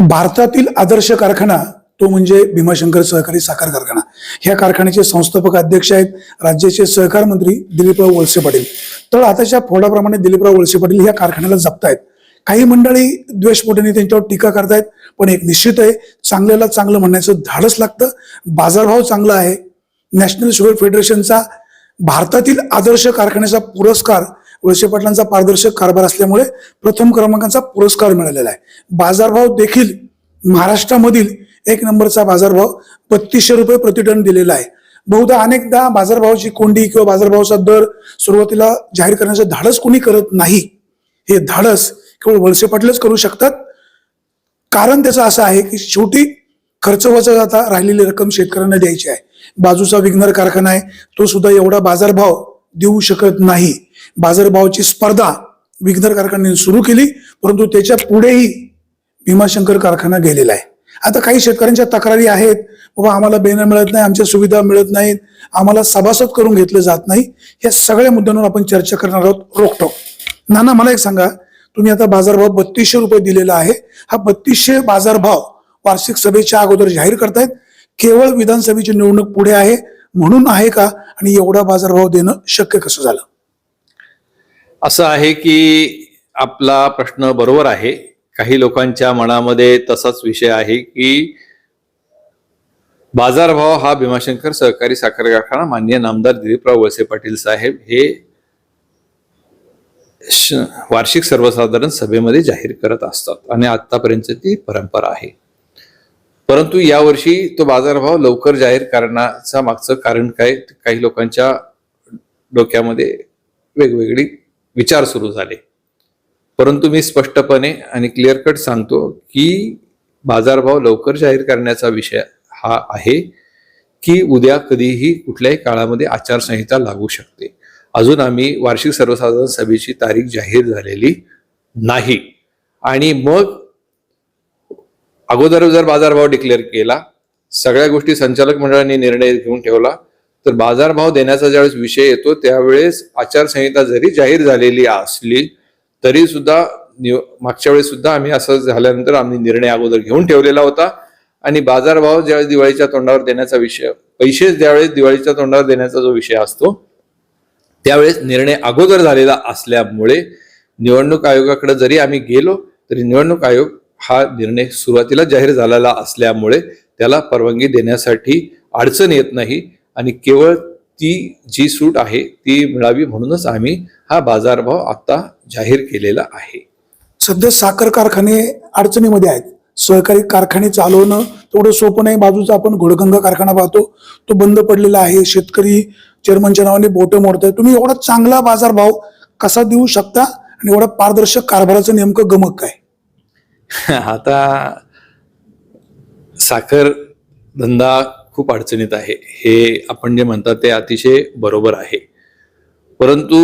भारतातील आदर्श कारखाना तो म्हणजे भीमाशंकर सहकारी साखर कारखाना. ह्या कारखान्याचे संस्थापक अध्यक्ष आहेत राज्याचे सहकार मंत्री दिलीपराव वळसे पाटील. तर आताच्या फोडाप्रमाणे दिलीपराव वळसे पाटील ह्या कारखान्याला जपतायत. काही मंडळी द्वेषपोटीने त्यांच्यावर टीका करतायत पण एक निश्चित आहे चांगल्याला चांगलं म्हणण्याचं धाडस लागतं. बाजारभाव चांगला आहे. नॅशनल शुगर फेडरेशनचा भारतातील आदर्श कारखान्याचा पुरस्कार वळसे पाटलांचा पारदर्शक कारभार असल्यामुळे प्रथम क्रमांकाचा पुरस्कार मिळालेला आहे. बाजारभाव देखील महाराष्ट्रामधील एक नंबरचा बाजारभाव बत्तीसशे रुपये प्रतिटन दिलेला आहे. बहुधा अनेकदा बाजारभावाची कोंडी किंवा बाजारभावाचा दर सुरुवातीला जाहीर करण्याचं धाडस कोणी करत नाही. हे धाडस केवळ वळसे पाटीलच करू शकतात. कारण त्याचं असं आहे की शेवटी खर्च वाचा जाता राहिलेली रक्कम शेतकऱ्यांना द्यायची आहे. बाजूचा विघ्नर कारखाना आहे तो सुद्धा एवढा बाजारभाव देऊ शकत नाही. बाजारभावाची स्पर्धा विघ्नर कारखान्याने सुरू केली परंतु त्याच्या पुढेही भीमाशंकर कारखाना गेलेला आहे. आता काही शेतकऱ्यांच्या तक्रारी आहेत बाबा आम्हाला बेनं मिळत नाही आमच्या सुविधा मिळत नाहीत आम्हाला सभासद करून घेतलं जात नाही. या सगळ्या मुद्द्यांवर आपण चर्चा करणार आहोत रोखतो नाना मला एक सांगा तुम्ही आता बाजारभाव बत्तीसशे रुपये दिलेला आहे. हा बत्तीसशे बाजारभाव वार्षिक सभेच्या अगोदर जाहीर करतायत. केवळ विधानसभेची निवडणूक पुढे आहे म्हणून आहे का? आणि एवढा बाजारभाव देणं शक्य कसं झालं? असं आहे की आपला प्रश्न बरोबर आहे. काही लोकांच्या मनामध्ये तसाच विषय आहे की बाजारभाव हा भीमाशंकर सहकारी साखर कारखाना मान्य नामदार दिलीपराव वळसे पाटील साहेब हे वार्षिक सर्वसाधारण सभेमध्ये जाहीर करत असतात. आणि आतापर्यंत ती परंपरा आहे. परंतु यावर्षी तो बाजारभाव लवकर जाहीर करण्याचा मागचं कारण काय? काही लोकांच्या डोक्यामध्ये वेगवेगळी विचार सुरू झाले. परंतु मी स्पष्टपणे आणि क्लिअर कट सांगतो की बाजारभाव लवकर जाहीर करण्याचा विषय हा आहे की उद्या कधीही कुठल्याही काळामध्ये आचारसंहिता लागू शकते. अजून आम्ही वार्षिक सर्वसाधारण सभेची तारीख जाहीर झालेली नाही. आणि मग अगोदर जर बाजारभाव डिक्लेअर केला सगळ्या गोष्टी संचालक मंडळाने निर्णय घेऊन ठेवला तर बाजारभाव देण्याचा ज्यावेळेस विषय येतो त्यावेळेस आचारसंहिता जरी जाहीर झालेली असली तरी सुद्धा निव- मागच्या वेळेस सुद्धा आम्ही असं झाल्यानंतर आम्ही निर्णय अगोदर घेऊन ठेवलेला होता. आणि बाजारभाव ज्यावेळेस दिवाळीच्या तोंडावर देण्याचा विषय पैसे ज्यावेळेस दिवाळीच्या तोंडावर देण्याचा जो विषय असतो त्यावेळेस निर्णय अगोदर झालेला असल्यामुळे निवडणूक आयोगाकडे जरी आम्ही गेलो तरी निवडणूक आयोग हा निर्णय सुरुवातीला जाहीर झालेला असल्यामुळे त्याला परवानगी देण्यासाठी अडचण येत नाही आणि केवळ ती जी सूट आहे ती मिळावी म्हणूनच आम्ही हा बाजारभाव आता जाहीर केलेला आहे. सध्या साखर कारखाने अडचणीमध्ये आहेत. सहकारी कारखाने चालवणं तेवढं सोपं नाही. बाजूचा आपण घोडगंगा कारखाना पाहतो. तो बंद पडलेला आहे. शेतकरी चेअरमनच्या नावाने बोटं आहे तुम्ही एवढा चांगला बाजारभाव कसा देऊ शकता? आणि एवढा पारदर्शक कारभाराचं नेमकं गमक काय? आता साखर धंदा खूप अडचणीत आहे. हे आपण जे म्हणतात ते अतिशय बरोबर आहे. परंतु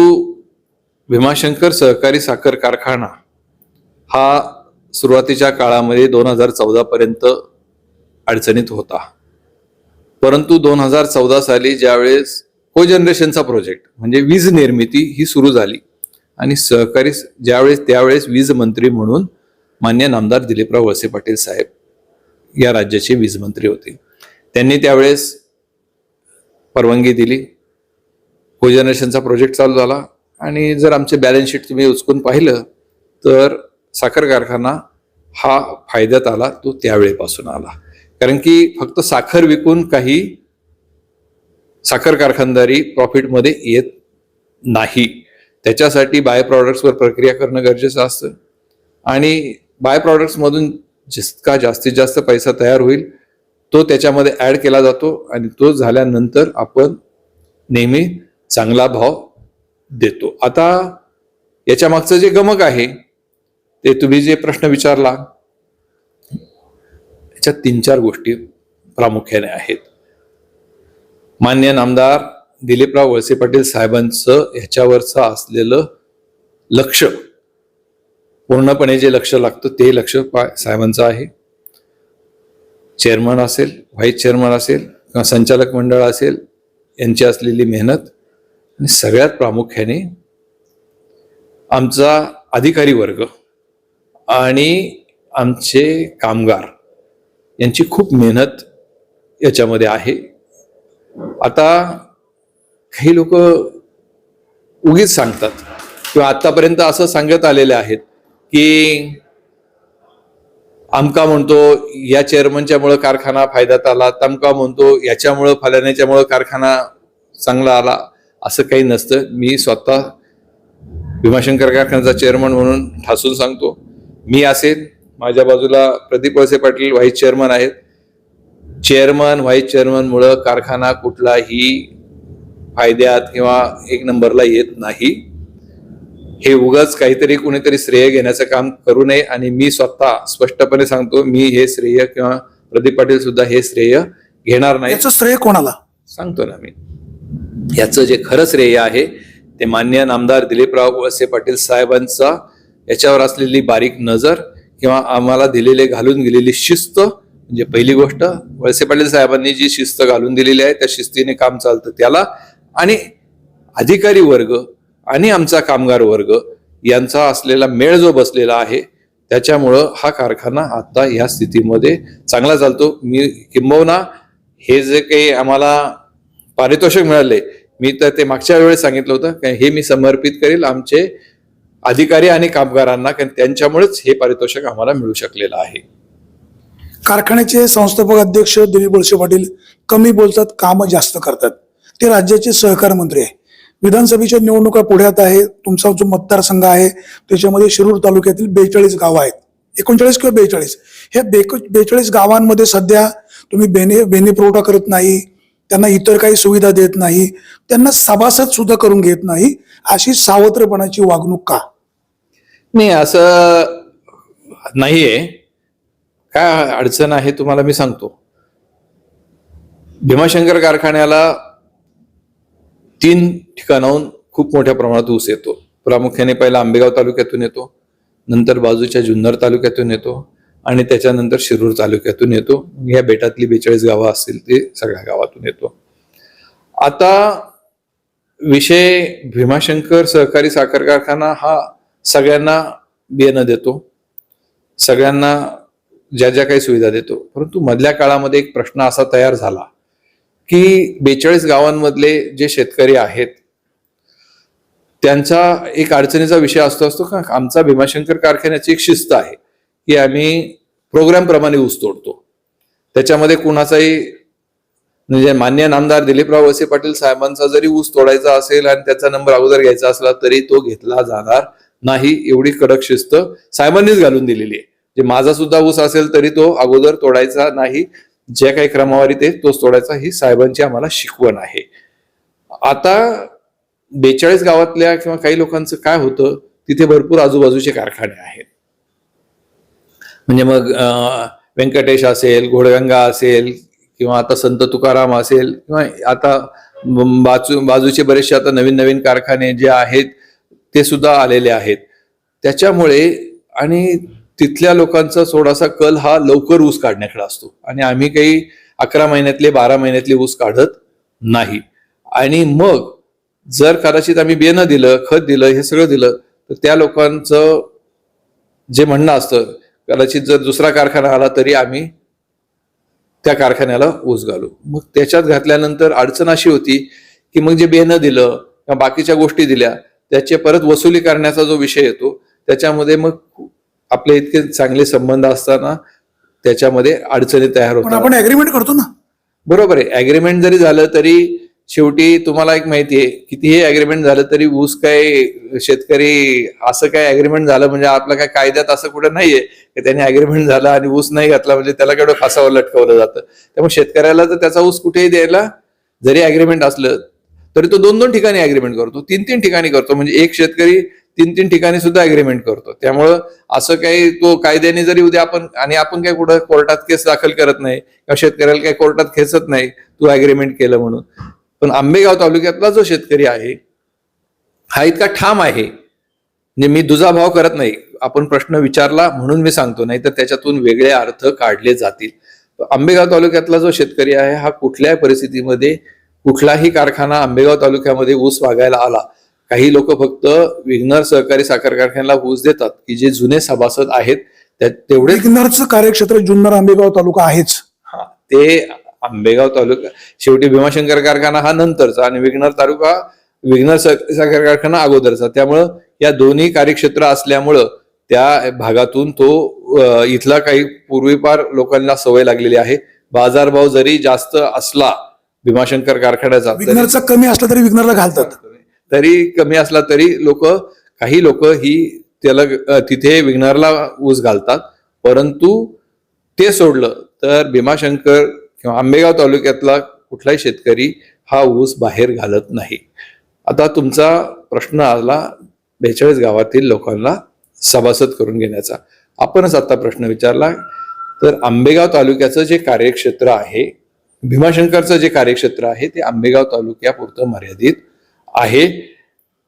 भीमाशंकर सहकारी साखर कारखाना हा सुरुवातीच्या काळामध्ये दोन हजार चौदा पर्यंत अडचणीत होता. परंतु दोन हजार चौदा साली ज्यावेळेस को जनरेशनचा प्रोजेक्ट म्हणजे वीज निर्मिती ही सुरू झाली आणि सहकारी ज्यावेळेस त्यावेळेस वीज मंत्री म्हणून मान्य नामदार दिलीपराव वळसे पाटील साहेब या राज्याचे वीज मंत्री होते. त्यांनी त्यावेळेस परवानगी दिली. कोजनरेशनचा प्रोजेक्ट चालू झाला. आणि जर आमचे बॅलन्स शीट तुम्ही उचकून पाहिलं तर साखर कारखाना हा फायद्यात आला तो त्यावेळेपासून आला. कारण की फक्त साखर विकून काही साखर कारखानदारी प्रॉफिटमध्ये येत नाही. त्याच्यासाठी बाय प्रॉडक्ट्सवर प्रक्रिया करणं गरजेचं असतं. आणि बाय प्रॉडक्ट्समधून जितका जास्तीत जास्त पैसा तयार होईल तो त्याच्यामध्ये ऍड केला जातो आणि तो झाल्यानंतर आपण नेहमी चांगला भाव देतो. आता याच्या मागचं जे गमक आहे ते तुम्ही जे प्रश्न विचारला याच्यात तीन चार गोष्टी प्रामुख्याने आहेत. मान्य नामदार दिलीपराव वळसे पाटील साहेबांचं ह्याच्यावरचं असलेलं लक्ष पूर्णपणे जे लक्ष लागतं ते लक्ष पा- साहेबांचं आहे. चेअरमन असेल व्हाईस चेअरमन असेल किंवा संचालक मंडळ असेल यांची असलेली मेहनत आणि सगळ्यात प्रामुख्याने आमचा अधिकारी वर्ग आणि आमचे कामगार यांची खूप मेहनत याच्यामध्ये आहे. आता काही लोक उगीच सांगतात किंवा आतापर्यंत असं सांगत आलेले आहेत की आमका म्हणतो या चेअरमनच्यामुळं कारखाना फायद्यात आला तमका म्हणतो याच्यामुळं फलाण्याच्यामुळं कारखाना चांगला आला असं काही नसतं. मी स्वतः भीमाशंकर कारखान्याचा चेअरमन म्हणून ठासून सांगतो. मी असेल माझ्या बाजूला प्रदीप वळसे पाटील व्हाईस चेअरमन आहेत. चेअरमन व्हाईस चेअरमनमुळं कारखाना कुठलाही फायद्यात किंवा एक नंबरला येत नाही. हे उगाच काहीतरी कुणीतरी श्रेय घेण्याचं काम करू नये आणि मी स्वतः स्पष्टपणे सांगतो मी हे श्रेय किंवा प्रदीप पाटील सुद्धा हे श्रेय घेणार नाही. याचं श्रेय कोणाला? सांगतो ना मी. याचं जे खरं श्रेय आहे ते मान्य नामदार दिलीपराव वळसे पाटील साहेबांचा याच्यावर असलेली बारीक नजर किंवा आम्हाला दिलेले घालून गेलेली शिस्त म्हणजे पहिली गोष्ट वळसे पाटील साहेबांनी जी शिस्त घालून दिलेली आहे त्या शिस्तीने काम चालतं त्याला. आणि अधिकारी वर्ग आणि आमचा कामगार वर्ग यांचा असलेला मेळ जो बसलेला आहे त्याच्यामुळं हा कारखाना आता या स्थितीमध्ये चांगला चालतो. मी किंबहुना हे जे काही आम्हाला पारितोषिक मिळाले मी तर ते मागच्या वेळेस सांगितलं होतं कारण हे मी समर्पित करेल आमचे अधिकारी आणि कामगारांना कारण त्यांच्यामुळेच हे पारितोषिक आम्हाला मिळू शकलेलं आहे. कारखान्याचे संस्थापक अध्यक्ष दिलीप वळसे पाटील कमी बोलतात काम जास्त करतात. ते राज्याचे सहकार मंत्री आहे. विधानसभेच्या निवडणुका पुढ्यात आहे तुमचा जो मतदारसंघ आहे त्याच्यामध्ये शिरूर तालुक्यातील बेचाळीस गावं आहेत. एकोणचाळीस किंवा बेचाळीस? हे बेचाळीस गावांमध्ये सध्या तुम्ही बेने बेने पुरवठा करत नाही त्यांना इतर काही सुविधा देत नाही त्यांना सभासद सुद्धा करून घेत नाही अशी सावत्रपणाची वागणूक का? नाही असं नाहीये. काय अडचण आहे तुम्हाला मी सांगतो. भीमाशंकर कारखान्याला तीन ठिकाणाहून खूप मोठ्या प्रमाणात ऊस येतो. प्रामुख्याने पहिला आंबेगाव तालुक्यातून येतो नंतर बाजूच्या जुन्नर तालुक्यातून येतो आणि त्याच्यानंतर शिरूर तालुक्यातून येतो. या बेटातली बेचाळीस गावं असतील ते सगळ्या गावातून येतो. आता विषय भीमाशंकर सहकारी साखर कारखाना हा सगळ्यांना बियाणं देतो. सगळ्यांना ज्या ज्या काही सुविधा देतो. परंतु मधल्या काळामध्ये एक प्रश्न असा तयार झाला की बेचाळीस गावांमधले जे शेतकरी आहेत त्यांचा एक अडचणीचा विषय असतो असतो का आमचा भीमाशंकर कारखान्याची एक शिस्त आहे की आम्ही प्रोग्राम प्रमाणे ऊस तोडतो. त्याच्यामध्ये कुणाचाही म्हणजे मान्य नामदार दिलीपराव वसे पाटील साहेबांचा जरी ऊस तोडायचा असेल आणि त्याचा नंबर अगोदर घ्यायचा असला तरी तो घेतला जाणार नाही एवढी कडक शिस्त साहेबांनीच घालून दिलेली आहे. जे माझा सुद्धा ऊस असेल तरी तो अगोदर तोडायचा नाही. ज्या काही क्रमवारीत आहे तोच सोडायचा ही साहेबांची आम्हाला शिकवण आहे. आता बेचाळीस गावातल्या किंवा काही लोकांचं काय होतं तिथे भरपूर आजूबाजूचे कारखाने आहेत. म्हणजे मग व्यंकटेश असेल घोडगंगा असेल किंवा आता संत तुकाराम असेल किंवा आता बाजू बाजूचे बरेचसे आता नवीन नवीन कारखाने जे आहेत ते सुद्धा आलेले आहेत. त्याच्यामुळे आणि तिथल्या लोकांचा थोडासा कल हा लवकर ऊस काढण्याकडे असतो. आणि आम्ही काही अकरा महिन्यातले बारा महिन्यातले ऊस काढत नाही. आणि मग जर कदाचित आम्ही बियाणं दिलं खत दिलं हे सगळं दिलं तर त्या लोकांचं जे म्हणणं असतं कदाचित जर दुसरा कारखाना आला तरी आम्ही त्या कारखान्याला ऊस घालू. मग त्याच्यात घातल्यानंतर अडचण अशी होती की मग जे बियाणं दिलं किंवा बाकीच्या गोष्टी दिल्या त्याचे परत वसुली करण्याचा जो विषय येतो त्याच्यामध्ये मग आपले इतके चांगले संबंध असताना त्याच्यामध्ये अडचणी तयार होतात. आपण अग्रीमेंट करतो ना. बरोबर आहे. अग्रीमेंट जरी झालं तरी शेवटी तुम्हाला एक माहिती आहे कितीही अग्रीमेंट झालं तरी ऊस काय शेतकरी असं काय अग्रीमेंट झालं म्हणजे आपलं काय कायद्यात असं कुठं नाहीये की त्याने अग्रीमेंट झालं आणि ऊस नाही घातला म्हणजे त्याला केवढं फासावर लटकवलं जातं. त्यामुळे शेतकऱ्याला तर त्याचा ऊस कुठेही द्यायला जरी अग्रीमेंट असलं तरी तो दोन दोन ठिकाणी अग्रीमेंट करतो. तीन तीन ठिकाणी करतो. म्हणजे एक शेतकरी तीन तीन ठिकाणी सुद्धा अग्रीमेंट करतो. त्यामुळं असं काही तो कायद्याने जरी उद्या आपण आणि आपण काही कुठं कोर्टात केस दाखल करत नाही किंवा शेतकऱ्याला काही कोर्टात खेचत नाही तू अग्रीमेंट केलं म्हणून. पण आंबेगाव तालुक्यातला जो शेतकरी आहे हा इतका ठाम आहे. म्हणजे मी दुजाभाव करत नाही. आपण प्रश्न विचारला म्हणून मी सांगतो. नाही तर त्याच्यातून वेगळे अर्थ काढले जातील. आंबेगाव तालुक्यातला जो शेतकरी आहे हा कुठल्याही परिस्थितीमध्ये कुठलाही कारखाना आंबेगाव तालुक्यामध्ये ऊस वागायला आला काही लोक फक्त विघ्नर सहकारी साखर कारखान्याला ऊस देतात की जे जुने सभासद आहेत त्या तेवढेच विग्नरचं कार्यक्षेत्र जुन्नर आंबेगाव तालुका आहेच. हा ते आंबेगाव तालुका शेवटी भीमाशंकर कारखाना हा नंतरचा आणि विघ्नर तालुका विघ्नर साखर कारखाना अगोदरचा. त्यामुळं या दोन्ही कार्यक्षेत्र असल्यामुळं त्या भागातून तो इथला काही पूर्वीपार लोकांना सवय लागलेली आहे. बाजारभाव जरी जास्त असला भीमाशंकर कारखान्याचा विग्नरचा कमी असला तरी विग्नरला घालतात. तरी कमी असला तरी लोक काही लोक ही त्याला तिथे विघ्नरला ऊस घालतात. परंतु ते सोडलं तर भीमाशंकर किंवा आंबेगाव तालुक्यातला कुठलाही शेतकरी हा ऊस बाहेर घालत नाही. आता तुमचा प्रश्न आला बेचाळीस गावातील लोकांना सभासद करून घेण्याचा. आपणच आता प्रश्न विचारला. तर आंबेगाव तालुक्याचं जे कार्यक्षेत्र आहे भीमाशंकरचं जे कार्यक्षेत्र आहे ते आंबेगाव तालुक्यापुरतं मर्यादित आहे.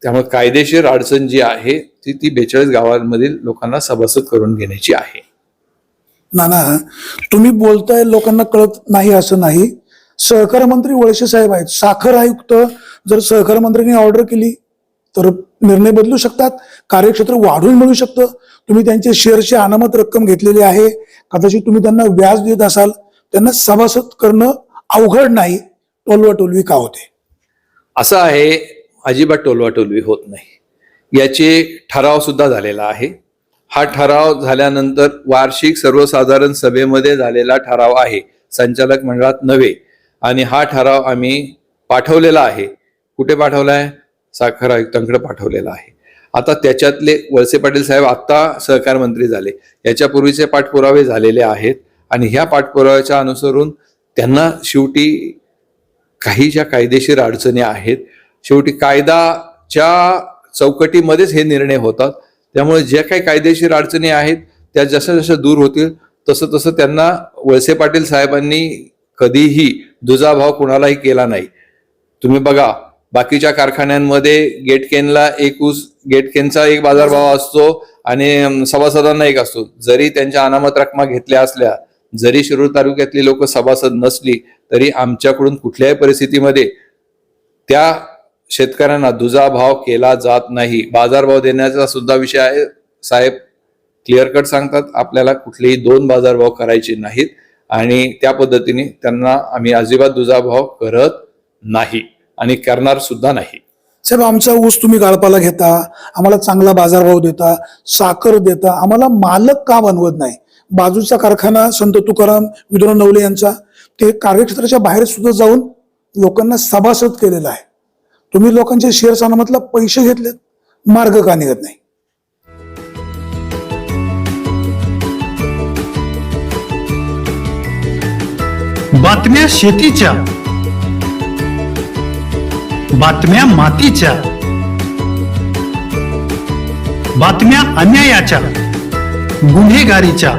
त्यामुळे कायदेशीर अडचण जी आहे ती ती बेचाळीस गावांमधील लोकांना सभासद करून घेण्याची आहे. नाना तुम्ही बोलताय लोकांना कळत नाही असं नाही. सहकार मंत्री वळसे साहेब आहेत. साखर आयुक्त जर सहकार मंत्र्यांनी ऑर्डर केली तर निर्णय बदलू शकतात. कार्यक्षेत्र वाढून मिळू शकतं. तुम्ही त्यांचे शेअरची अनामत रक्कम घेतलेली आहे. कदाचित तुम्ही त्यांना व्याज देत असाल. त्यांना सभासद करणं अवघड नाही. टोलवा टोलवी का होते? असं आहे अजिबात टोलवाटोलवी होत नाही. याचे ठराव सुद्धा झालेला आहे. हा ठराव झाल्यानंतर वार्षिक सर्वसाधारण सभेमध्ये झालेला ठराव आहे. संचालक मंडळात नव्हे. आणि हा ठराव आम्ही पाठवलेला आहे. कुठे पाठवला आहे साखर आयुक्तांकडे पाठवलेला आहे. आता त्याच्यातले वळसे पाटील साहेब आत्ता सहकार मंत्री झाले. याच्यापूर्वीचे पाठपुरावे झालेले आहेत. आणि ह्या पाठपुराव्याच्या अनुसरून त्यांना शेवटी काही ज्या कायदेशीर अडचणी आहेत शेवटी कायदाच्या चौकटीमध्येच हे निर्णय होतात. त्यामुळे ज्या काही कायदेशीर अडचणी आहेत त्या जशा जशा दूर होतील तसं तसं त्यांना वळसे पाटील साहेबांनी कधीही दुजाभाव कुणालाही केला नाही. तुम्ही बघा बाकीच्या कारखान्यांमध्ये गेटकेनला एक ऊस गेटकेनचा एक बाजारभाव असतो आणि सभासदांना एक असतो. जरी त्यांच्या अनामत रकमा घेतल्या असल्या जरी शिरूर तालुक्यातली लोक सभासद नसली तरी आमच्याकडून कुठल्याही परिस्थितीमध्ये त्या शेतकऱ्यांना दुजाभाव केला जात नाही. बाजारभाव देण्याचा सुद्धा विषय आहे. साहेब क्लिअर कट सांगतात आपल्याला कुठलेही दोन बाजारभाव करायचे नाहीत आणि त्या पद्धतीने त्यांना आम्ही अजिबात दुजाभाव करत नाही आणि करणार सुद्धा नाही. साहेब आमचा ऊस तुम्ही गाळपाला घेता आम्हाला चांगला बाजारभाव देता साखर देता आम्हाला मालक का बनवत नाही? बाजूचा कारखाना संत तुकाराम विद्रोह नवले यांचा ते कार्यक्षेत्राच्या बाहेर सुद्धा जाऊन लोकांना सभासद केलेला आहे. तुम्ही लोकांच्या शेअर्स अनामतला पैसे घेतलेत मार्ग का निघत नाही? बातम्या शेतीच्या बातम्या मातीच्या बातम्या अन्यायाच्या गुन्हेगारीच्या.